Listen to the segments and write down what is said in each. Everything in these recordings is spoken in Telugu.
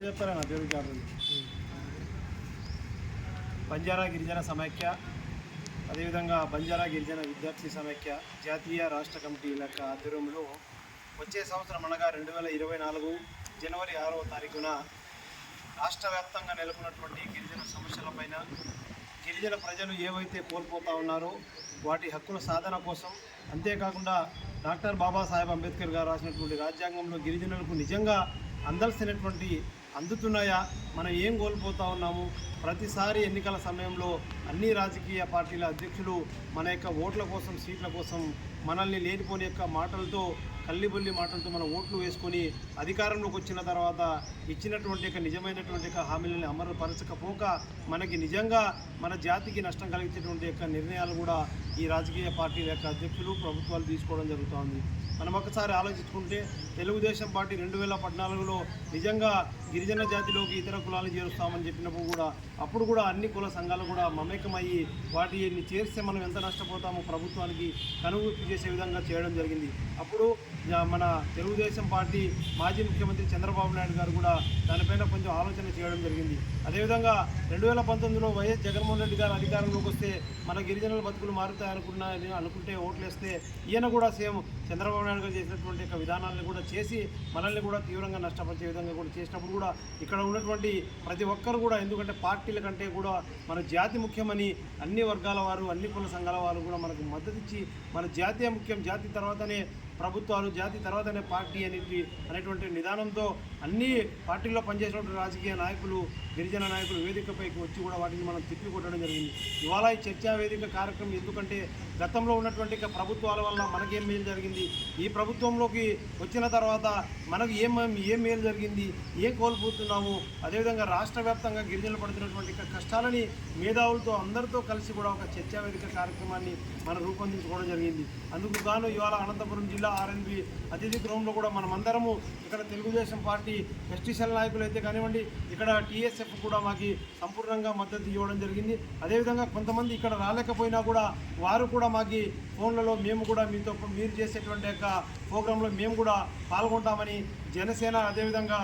చెప్తారా బంజారా గిరిజన సమైక్య అదేవిధంగా బంజారా గిరిజన విద్యార్థి సమైక్య జాతీయ రాష్ట్ర కమిటీ యొక్క ఆధ్వర్యంలో వచ్చే సంవత్సరం అనగా రెండు వేల ఇరవై నాలుగు జనవరి ఆరవ తారీఖున రాష్ట్ర వ్యాప్తంగా నెలకొన్నటువంటి గిరిజన సమస్యలపైన గిరిజన ప్రజలు ఏవైతే కోల్పోతా ఉన్నారో వాటి హక్కుల సాధన కోసం అంతేకాకుండా డాక్టర్ బాబాసాహెబ్ అంబేద్కర్ గారు రాసినటువంటి రాజ్యాంగంలో గిరిజనులకు నిజంగా అందాల్సినటువంటి అందుతున్నాయా? మనం ఏం కోల్పోతా ఉన్నాము? ప్రతిసారి ఎన్నికల సమయంలో అన్ని రాజకీయ పార్టీల అధ్యక్షులు మన యొక్క ఓట్ల కోసం సీట్ల కోసం మనల్ని లేనిపోని యొక్క మాటలతో కల్లిబుల్లి మాటలతో మన ఓట్లు వేసుకొని అధికారంలోకి వచ్చిన తర్వాత ఇచ్చినటువంటి యొక్క నిజమైనటువంటి యొక్క హామీలను అమలుపరచకపోక మనకి నిజంగా మన జాతికి నష్టం కలిగించేటువంటి యొక్క నిర్ణయాలు కూడా ఈ రాజకీయ పార్టీల యొక్క అధ్యక్షులు ప్రభుత్వాలు తీసుకోవడం జరుగుతోంది మనం ఒకసారి ఆలోచించుకుంటే తెలుగుదేశం పార్టీ రెండు వేల పద్నాలుగులో నిజంగా గిరిజన జాతిలోకి ఇతర కులాలు చేరుస్తామని చెప్పినప్పుడు కూడా అప్పుడు కూడా అన్ని కుల సంఘాలు కూడా మమేకమయ్యి వాటిని చేరిస్తే మనం ఎంత నష్టపోతామో ప్రభుత్వానికి కనువిప్పు చేసే విధంగా చేయడం జరిగింది. అప్పుడు మన తెలుగుదేశం పార్టీ మాజీ ముఖ్యమంత్రి చంద్రబాబు నాయుడు గారు కూడా దానిపైన కొంచెం ఆలోచన చేయడం జరిగింది. అదేవిధంగా రెండు వేల పంతొమ్మిదిలో వైఎస్ జగన్మోహన్ రెడ్డి గారు అధికారంలోకి వస్తే మన గిరిజనుల బతుకులు మారుతాయి అనుకున్నా అనుకుంటే ఓట్లేస్తే ఈయన కూడా సేమ్ చంద్రబాబు నాయుడు గారు చేసినటువంటి యొక్క విధానాలను కూడా చేసి మనల్ని కూడా తీవ్రంగా నష్టపరిచే విధంగా కూడా చేసినప్పుడు కూడా ఇక్కడ ఉన్నటువంటి ప్రతి ఒక్కరు కూడా ఎందుకంటే పార్టీల కంటే కూడా మన జాతి ముఖ్యమని అన్ని వర్గాల వారు అన్ని కుల సంఘాల వారు కూడా మనకు మద్దతు ఇచ్చి మన జాతీయ ముఖ్యం జాతి తర్వాతనే ప్రభుత్వాలు జాతి తర్వాతనే పార్టీ అనేది అనేటువంటి నిదానంతో అన్ని పార్టీల్లో పనిచేసినటువంటి రాజకీయ నాయకులు గిరిజన నాయకులు వేదికపైకి వచ్చి కూడా వాటిని మనం తిప్పి కొట్టడం జరిగింది. ఇవాళ ఈ చర్చా వేదిక కార్యక్రమం ఎందుకంటే గతంలో ఉన్నటువంటి ప్రభుత్వాల వల్ల మనకేం మేలు జరిగింది? ఈ ప్రభుత్వంలోకి వచ్చిన తర్వాత మనకు ఏం ఏం మేలు జరిగింది? ఏం కోల్పోతున్నాము? అదేవిధంగా రాష్ట్ర వ్యాప్తంగా గిరిజనులు పడుతున్నటువంటి కష్టాలని మేధావులతో అందరితో కలిసి కూడా ఒక చర్చా వేదిక కార్యక్రమాన్ని మనం రూపొందించుకోవడం జరిగింది. అందుకు గాను ఇవాళ అనంతపురం జిల్లా ఆర్ఎన్బి అతిథి గృహంలో కూడా మనమందరము ఇక్కడ తెలుగుదేశం పార్టీ ఎస్టీసీఎల్ నాయకులు అయితే కానివ్వండి ఇక్కడ టీఎస్ఎఫ్ కూడా మాకు సంపూర్ణంగా మద్దతు ఇవ్వడం జరిగింది. అదేవిధంగా కొంతమంది ఇక్కడ రాలేకపోయినా కూడా వారు కూడా మాకు ఫోన్లలో మేము కూడా మీతో మీరు చేసేటువంటి యొక్క ప్రోగ్రాంలో మేము కూడా పాల్గొంటామని జనసేన అదేవిధంగా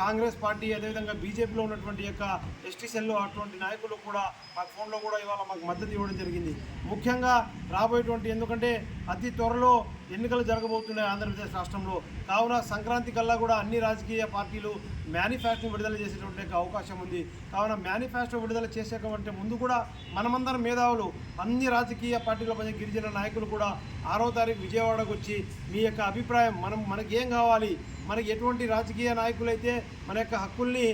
కాంగ్రెస్ పార్టీ అదేవిధంగా బీజేపీలో ఉన్నటువంటి యొక్క ఎస్టీసీఎల్లో అటువంటి నాయకులు కూడా మా ఫోన్లో కూడా ఇవాళ మాకు మద్దతు ఇవ్వడం జరిగింది. ముఖ్యంగా రాబోయేటువంటి ఎందుకంటే అతి త్వరలో ఎన్నికలు జరగబోతున్నాయి ఆంధ్రప్రదేశ్ రాష్ట్రంలో. కావున సంక్రాంతి కల్లా కూడా అన్ని రాజకీయ పార్టీలు మేనిఫెస్టో విడుదల చేసేటువంటి అవకాశం ఉంది. కావున మేనిఫెస్టో విడుదల చేసేటువంటి ముందు కూడా మనమందరం మేధావులు అన్ని రాజకీయ పార్టీల మధ్య గిరిజన నాయకులు కూడా ఆరో తారీఖు విజయవాడకు వచ్చి మీ యొక్క అభిప్రాయం మనం మనకి ఏం కావాలి? మనకి ఎటువంటి రాజకీయ నాయకులైతే మన యొక్క హక్కుల్ని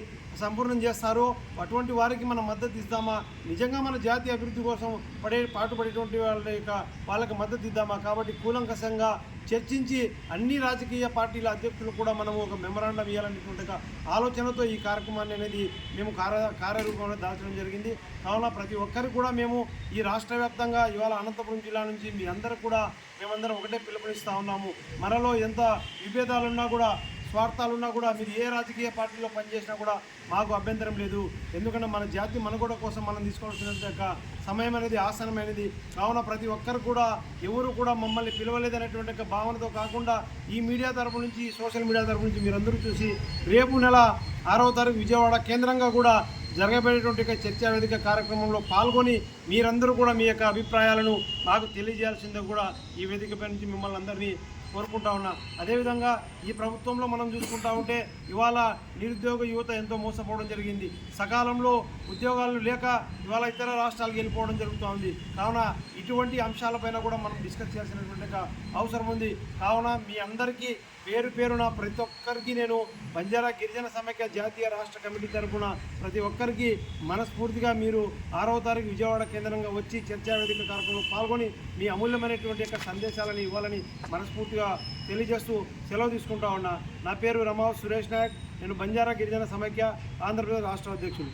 సంపూర్ణం చేస్తారో అటువంటి వారికి మనం మద్దతు ఇద్దామా నిజంగా మన జాతీయ అభివృద్ధి కోసం పడే పాటుపడేటువంటి వాళ్ళ యొక్క వాళ్ళకి మద్దతు ఇద్దామా? కాబట్టి కూలంకషంగా చర్చించి అన్ని రాజకీయ పార్టీల అధ్యక్షులు కూడా మనం ఒక మెమరాండం ఇవ్వాలనేటువంటి ఆలోచనతో ఈ కార్యక్రమాన్ని అనేది మేము కార్య కార్యరూపంలో దాల్చడం జరిగింది. కావున ప్రతి ఒక్కరికి కూడా మేము ఈ రాష్ట్ర వ్యాప్తంగా ఇవాళ అనంతపురం జిల్లా నుంచి మీ అందరూ కూడా మేమందరం ఒకటే పిలుపునిస్తా ఉన్నాము. మనలో ఎంత విభేదాలున్నా కూడా స్వార్థాలు ఉన్నా కూడా మీరు ఏ రాజకీయ పార్టీలో పనిచేసినా కూడా మాకు అభ్యంతరం లేదు. ఎందుకంటే మన జాతి మనుగడ కోసం మనం తీసుకోవాల్సిన యొక్క సమయం అనేది ఆసనమైనది. కావున ప్రతి ఒక్కరు కూడా ఎవరు కూడా మమ్మల్ని పిలవలేదనేటువంటి యొక్క భావనతో కాకుండా ఈ మీడియా తరపు నుంచి సోషల్ మీడియా తరపు నుంచి మీరందరూ చూసి రేపు నెల ఆరవ తారీఖు విజయవాడ కేంద్రంగా కూడా జరగబడేటువంటి చర్చా వేదిక కార్యక్రమంలో పాల్గొని మీరందరూ కూడా మీ యొక్క అభిప్రాయాలను మాకు తెలియజేయాల్సిందే కూడా ఈ వేదికపై నుంచి మిమ్మల్ని అందరినీ కోరుకుంటా ఉన్నా. అదేవిధంగా ఈ ప్రభుత్వంలో మనం చూసుకుంటా ఉంటే ఇవాళ నిరుద్యోగ యువత ఎంతో మోసపోవడం జరిగింది. సకాలంలో ఉద్యోగాలు లేక ఇవాళ ఇతర రాష్ట్రాలకు వెళ్ళిపోవడం జరుగుతూ ఉంది. కావున ఇటువంటి అంశాలపైన కూడా మనం డిస్కస్ చేయాల్సినటువంటి అవసరం ఉంది. కావున మీ అందరికీ పేరు పేరున ప్రతి ఒక్కరికి నేను బంజారా గిరిజన సమైక్య జాతీయ రాష్ట్ర కమిటీ తరఫున ప్రతి ఒక్కరికి మనస్ఫూర్తిగా మీరు ఆరవ తారీఖు విజయవాడ కేంద్రంగా వచ్చి చర్చా వేదిక కార్యక్రమంలో పాల్గొని మీ అమూల్యమైనటువంటి యొక్క సందేశాలను ఇవ్వాలని మనస్ఫూర్తిగా తెలియజేస్తూ సెలవు తీసుకుంటా ఉన్నా. నా పేరు రమావ్ సురేష్ నాయక్. నేను బంజారా గిరిజన సమైక్య ఆంధ్రప్రదేశ్ రాష్ట్ర అధ్యక్షులు